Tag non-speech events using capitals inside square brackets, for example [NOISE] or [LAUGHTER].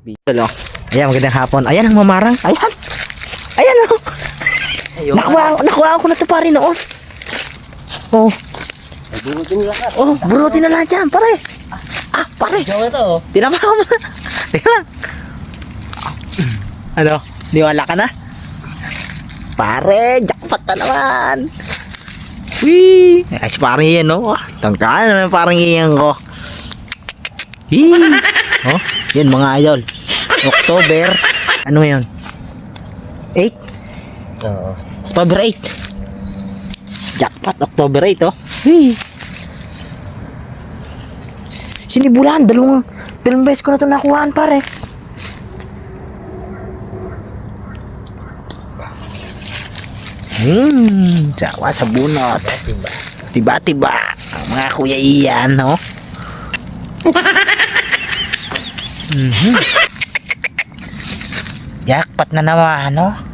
Hello. Ayan, magandang hapon. Ayan ang mamarang. Ayan. Ayan oh. Ayun. Nakuha, nakuha ko na to pare noon. Oh, Bunutin mo lahat. oh, bunutin na lahat yan, pare. Ah, pare. Ikaw ito. oh. Tinama ko mo. Teka lang. Ano? Niwala ka na? Pare, jackpot na naman. Wee! Ay, si parang iyan, no? Tangkaan naman parang iyan ko. Wee! Oh, yan mga idol. October, ano yun? 8? Oo. October 8. Jackpot, October 8, oh. Wee! Sinibulan, dalawang, dalawang beses ko na ito nakuhaan, pare. Hmm, sawa sa bunot. Tiba-tiba. Mga kuya iyan, no? Mhm. [LAUGHS] Jackpot na naman, no?